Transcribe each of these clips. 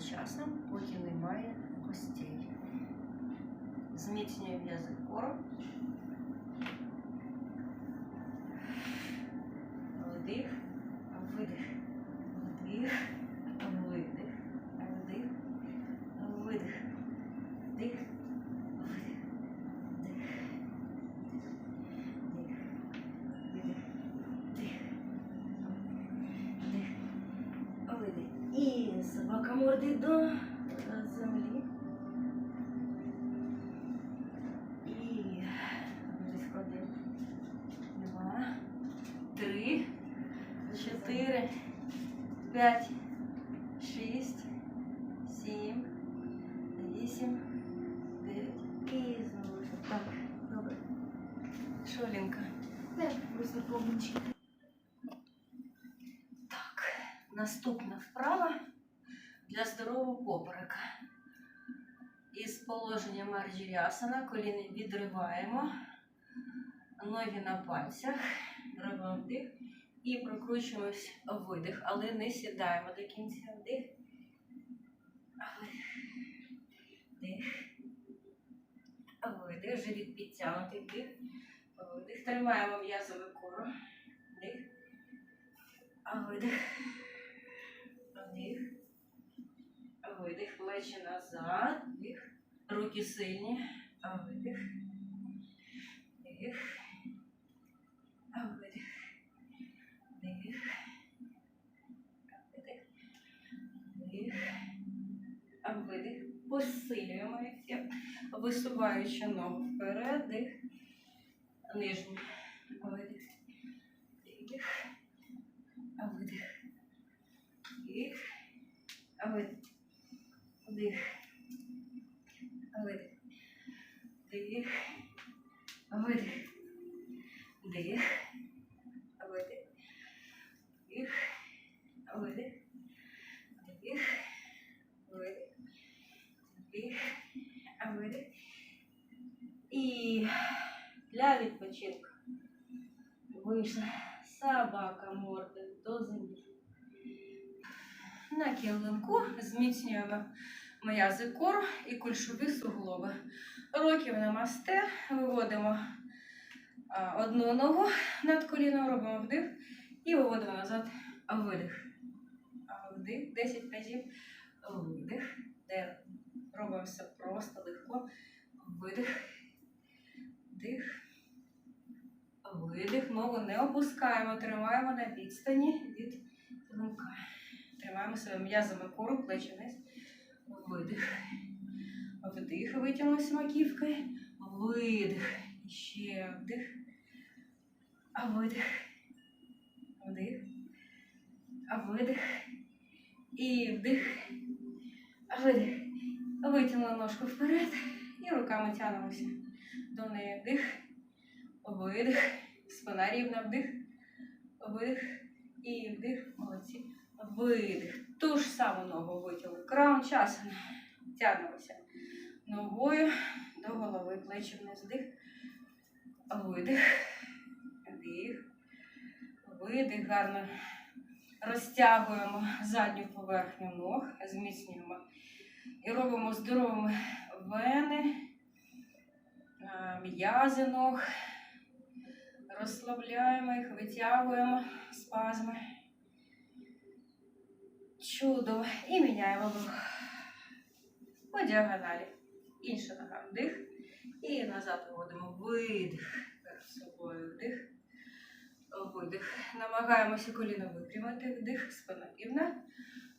часом, поки немає костей. Зміцнюємо язик кору. Вдих, видих, вдих, видих, вдих, видих, вдих, видих, вдих, вдих, видих. І собака мордить до землі. І один, два, три, чотири, п'ять, шість, сім, вісім, дев'ять. І знову так. Добре. Шолінка. Просто помочь. Так, наступна вправа для здорового поперека. Із положення марджірясана коліни відриваємо, ноги на пальцях, робимо вдих і прокручуємось видих, але не сідаємо до кінця вдих. Вдих. Видих, живіт підтягнутий вдих. Видих. Тримаємо м'язову кору. Вдих. Видих. Вдих. Видих. Плечі назад. Вдих. Руки сильні. Видих. Вдих. Видих. Вдих. Видих. Вдих. Видих. Посилюємо ефект, висуваючи ногу вперед. Дих. Нижній. Видих. Вдих. Видих. Вдих. Видих. Вдих. Видих. Вдих. Видих. Вдих. Видих. Вдих. Видих. Вдих. Видих. Вдих. Видих. І для відпочинку вийшла собака мордою до землі. На килимку зміцнюємо М'язи кору і кульшові суглоби. Років намасте, виводимо одну ногу над коліном, робимо вдих і виводимо назад видих. Вдих 10 разів, видих. Робимо все просто легко. Видих, вдих, видих. Ногу не опускаємо, тримаємо на відстані від килимка. Тримаємо себе м'язами кору, плечі вниз. Видих. Вдих, витягнулися маківкою. Видих. Ще вдих. А видих. Вдих. А видих. І вдих. А видих. Витягнули ножку вперед. І руками тягнемося до неї. Вдих. Видих. Спина рівна. Вдих. Видих. І вдих. Молодці. Видих. Ту ж саму ногу витягли. Краун часана. Тягнемося ногою до голови, плечі вниз. Вдих. Видих. Вдих. Видих. Гарно розтягуємо задню поверхню ног, зміцнюємо. І робимо здоровими вени, м'язи ног. Розслабляємо їх, витягуємо спазми. Чудово. І міняємо рух. По діагоналі. Інша нога вдих. І назад виводимо видих. Перед собою вдих. Видих. Намагаємося коліно випрямити. Вдих, спина рівна.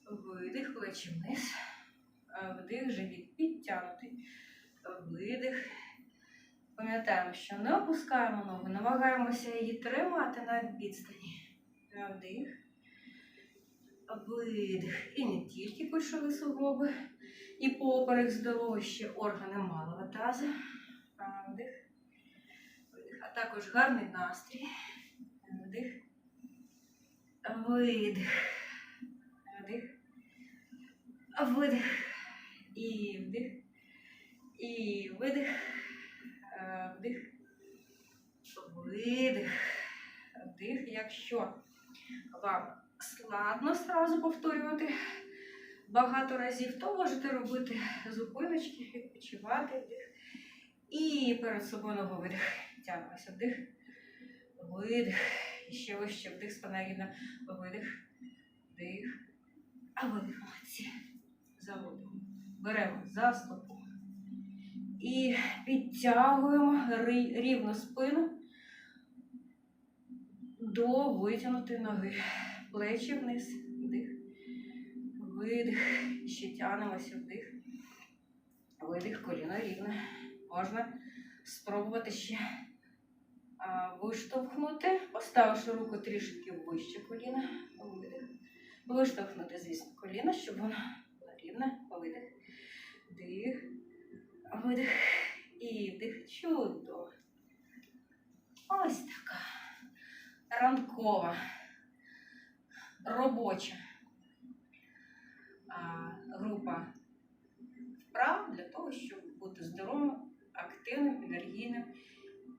Видих, плечі вниз. Вдих, живіт підтягнутий. Видих. Пам'ятаємо, що не опускаємо ногу, намагаємося її тримати на відстані. Вдих. Видих. І не тільки кульшові суглоби, і поперек здоровий, ще органи малого таза. Вдих. Видих. А також гарний настрій. Вдих. Видих. Вдих. Видих. І вдих. І видих. Вдих. Видих. Вдих. Якщо вам складно сразу повторювати, багато разів, то можете робити зупиночки, відпочивати вдих. І перед собою ногу видих. Тягнемося вдих, видих. І ще вище вдих, спина рівна, видих, вдих. А видих, молодці. Заводимо. Беремо за стопу. І підтягуємо рівну спину до витягнутої ноги. Плечі вниз, вдих, видих. Ще тягнемося вдих. Видих, коліно рівне. Можна спробувати ще виштовхнути, поставивши руку трішки вище коліна. Видих. Виштовхнути, звісно, коліно, щоб воно було рівне. Видих. Вдих. Видих. І вдих. Чудово. Ось така ранкова, робоча група вправ для того, щоб бути здоровим, активним, енергійним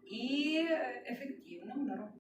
і е, ефективним на роботі.